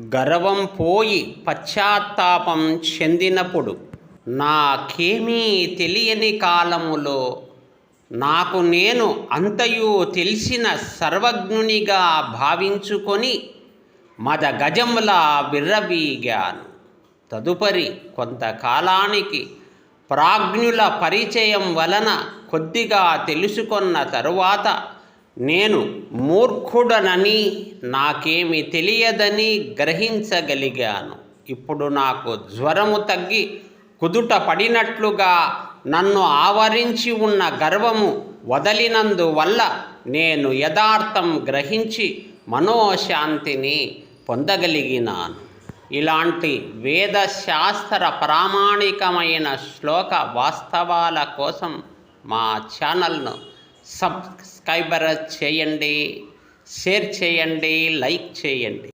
గర్వం పోయి పశ్చాత్తాపం చెందినప్పుడు నాకేమీ తెలియని కాలములో నాకు నేను అంతయు తెలిసిన సర్వజ్ఞునిగా భావించుకొని మద గజంలా విర్రవీగాను. తదుపరి కొంతకాలానికి ప్రాజ్ఞుల పరిచయం వలన కొద్దిగా తెలుసుకొన్న తరువాత నేను మూర్ఖుడనని నాకేమి తెలియదని గ్రహించగలిగాను. ఇప్పుడు నాకు జ్వరము తగ్గి కుదుట పడినట్లుగా నన్ను ఆవరించి ఉన్న గర్వము వదలినందువల్ల నేను యథార్థం గ్రహించి మనోశాంతిని పొందగలిగినాను. ఇలాంటి వేదశాస్త్ర ప్రామాణికమైన శ్లోక వాస్తవాల కోసం మా ఛానల్ను సబ్స్క్రైబర్ చేయండి షేర్ చేయండి లైక్ చేయండి.